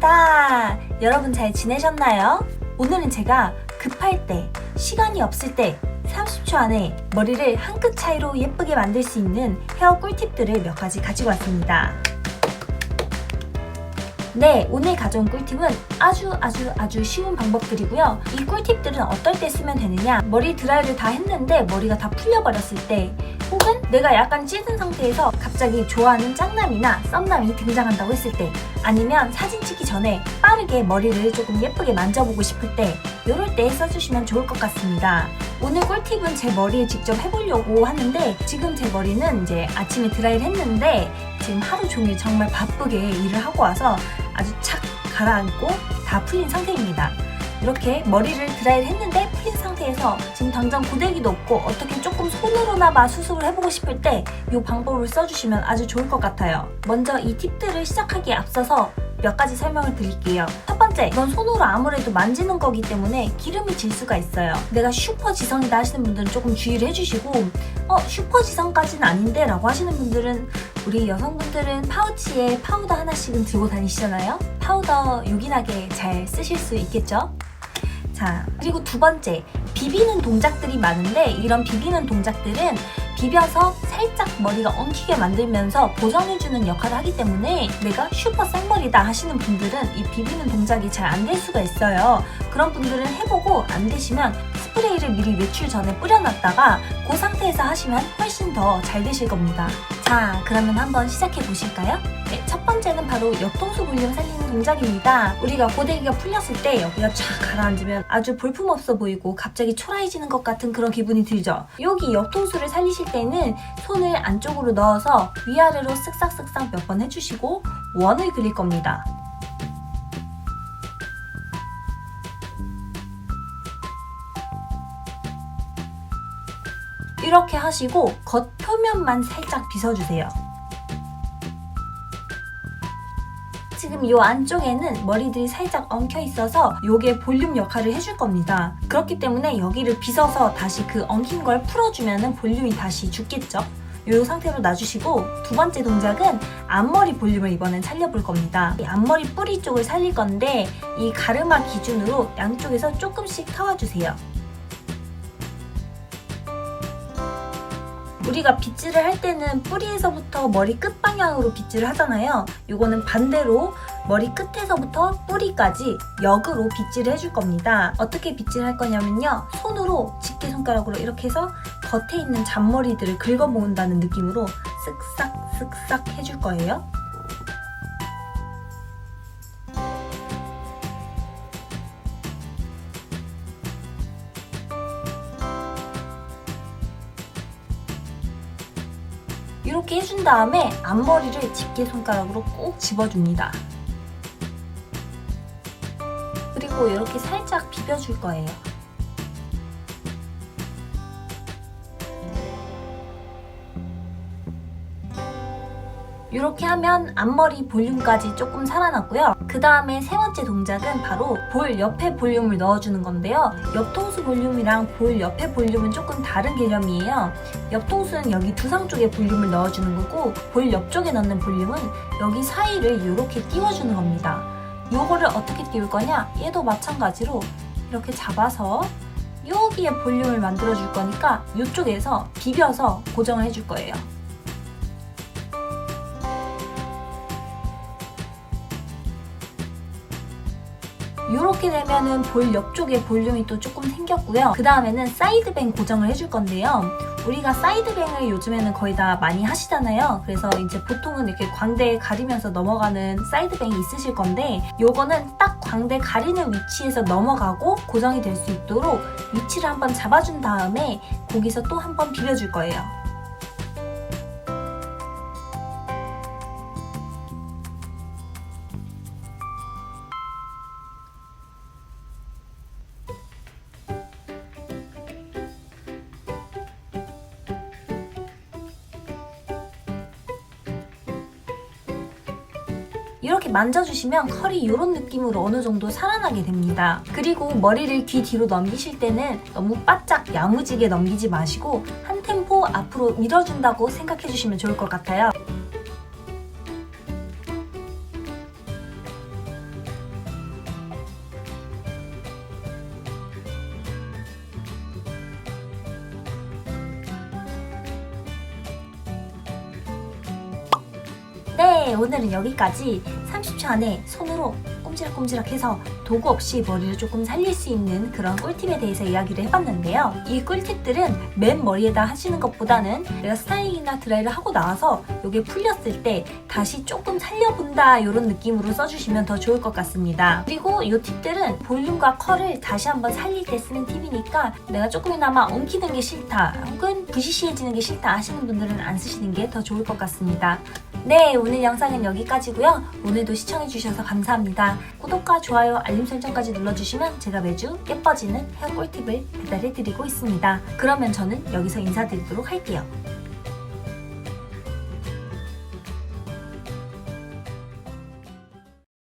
반갑습니다. 여러분 잘 지내셨나요? 오늘은 제가 급할 때, 시간이 없을 때 30초 안에 머리를 한 끗 차이로 예쁘게 만들 수 있는 헤어 꿀팁들을 몇 가지 가지고 왔습니다. 네, 오늘 가져온 꿀팁은 아주 아주 아주 쉬운 방법들이고요. 이 꿀팁들은 어떨 때 쓰면 되느냐? 머리 드라이를 다 했는데 머리가 다 풀려버렸을 때 혹은 내가 약간 찌든 상태에서 갑자기 좋아하는 짱남이나 썸남이 등장한다고 했을 때 아니면 사진 찍기 전에 빠르게 머리를 조금 예쁘게 만져보고 싶을 때 이럴 때 써주시면 좋을 것 같습니다. 오늘 꿀팁은 제 머리에 직접 해보려고 하는데 지금 제 머리는 이제 아침에 드라이를 했는데 지금 하루 종일 정말 바쁘게 일을 하고 와서 아주 착 가라앉고 다 풀린 상태입니다. 이렇게 머리를 드라이를 했는데 풀린 상태에서 지금 당장 고데기도 없고 어떻게 조금 손으로나마 수습을 해보고 싶을 때 이 방법을 써주시면 아주 좋을 것 같아요. 먼저 이 팁들을 시작하기에 앞서서 몇 가지 설명을 드릴게요. 첫 번째, 이건 손으로 아무래도 만지는 거기 때문에 기름이 질 수가 있어요. 내가 슈퍼 지성이다 하시는 분들은 조금 주의를 해주시고, 어, 슈퍼 지성까지는 아닌데? 라고 하시는 분들은 우리 여성분들은 파우치에 파우더 하나씩은 들고 다니시잖아요? 파우더 요긴하게 잘 쓰실 수 있겠죠? 자, 그리고 두 번째, 비비는 동작들이 많은데 이런 비비는 동작들은 비벼서 살짝 머리가 엉키게 만들면서 보정해주는 역할을 하기 때문에 내가 슈퍼 생머리다 하시는 분들은 이 비비는 동작이 잘 안 될 수가 있어요. 그런 분들은 해보고 안 되시면 스프레이를 미리 외출 전에 뿌려놨다가 그 상태에서 하시면 훨씬 더 잘 되실 겁니다. 자, 그러면 한번 시작해 보실까요? 네, 첫 번째는 바로 옆통수 볼륨 살리는 동작입니다. 우리가 고데기가 풀렸을 때 여기가 쫙 가라앉으면 아주 볼품없어 보이고 갑자기 초라해지는 것 같은 그런 기분이 들죠? 여기 옆통수를 살리실 때는 손을 안쪽으로 넣어서 위아래로 쓱싹쓱싹 몇 번 해주시고 원을 그릴 겁니다. 이렇게 하시고 겉 표면만 살짝 빗어주세요. 지금 이 안쪽에는 머리들이 살짝 엉켜 있어서 이게 볼륨 역할을 해줄 겁니다. 그렇기 때문에 여기를 빗어서 다시 그 엉킨 걸 풀어주면 볼륨이 다시 죽겠죠? 이 상태로 놔주시고 두 번째 동작은 앞머리 볼륨을 이번엔 살려볼 겁니다. 이 앞머리 뿌리 쪽을 살릴 건데 이 가르마 기준으로 양쪽에서 조금씩 타와주세요. 우리가 빗질을 할 때는 뿌리에서부터 머리 끝 방향으로 빗질을 하잖아요. 이거는 반대로 머리 끝에서부터 뿌리까지 역으로 빗질을 해줄 겁니다. 어떻게 빗질할 거냐면요. 손으로 집게 손가락으로 이렇게 해서 겉에 있는 잔머리들을 긁어모은다는 느낌으로 쓱싹 쓱싹 해줄 거예요. 이렇게 해준 다음에 앞머리를 집게 손가락으로 꼭 집어줍니다. 그리고 이렇게 살짝 비벼줄 거예요. 이렇게 하면 앞머리 볼륨까지 조금 살아났고요. 그 다음에 세 번째 동작은 바로 볼 옆에 볼륨을 넣어주는 건데요. 옆통수 볼륨이랑 볼 옆에 볼륨은 조금 다른 개념이에요. 옆통수는 여기 두상 쪽에 볼륨을 넣어주는 거고 볼 옆쪽에 넣는 볼륨은 여기 사이를 이렇게 띄워주는 겁니다. 요거를 어떻게 띄울 거냐? 얘도 마찬가지로 이렇게 잡아서 여기에 볼륨을 만들어 줄 거니까 이쪽에서 비벼서 고정을 해줄 거예요. 이렇게 되면은 볼 옆쪽에 볼륨이 또 조금 생겼고요. 그 다음에는 사이드뱅 고정을 해줄 건데요. 우리가 사이드뱅을 요즘에는 거의 다 많이 하시잖아요. 그래서 이제 보통은 이렇게 광대 가리면서 넘어가는 사이드뱅이 있으실 건데 요거는 딱 광대 가리는 위치에서 넘어가고 고정이 될 수 있도록 위치를 한번 잡아준 다음에 거기서 또 한번 비벼줄 거예요. 이렇게 만져주시면 컬이 이런 느낌으로 어느 정도 살아나게 됩니다. 그리고 머리를 귀 뒤로 넘기실 때는 너무 바짝 야무지게 넘기지 마시고 한 템포 앞으로 밀어준다고 생각해주시면 좋을 것 같아요. 네, 오늘은 여기까지 30초 안에 손으로 꼼지락꼼지락 해서 도구 없이 머리를 조금 살릴 수 있는 그런 꿀팁에 대해서 이야기를 해봤는데요. 이 꿀팁들은 맨 머리에다 하시는 것보다는 내가 스타일링이나 드라이를 하고 나와서 이게 풀렸을 때 다시 조금 살려본다 이런 느낌으로 써주시면 더 좋을 것 같습니다. 그리고 이 팁들은 볼륨과 컬을 다시 한번 살릴 때 쓰는 팁이니까 내가 조금이나마 엉키는 게 싫다 혹은 부시시해지는 게 싫다 하시는 분들은 안 쓰시는 게 더 좋을 것 같습니다. 네, 오늘 영상은 여기까지고요. 오늘도 시청해주셔서 감사합니다. 구독과 좋아요, 알림 설정까지 눌러주시면 제가 매주 예뻐지는 헤어 꿀팁을 배달해드리고 있습니다. 그러면 저는 여기서 인사드리도록 할게요.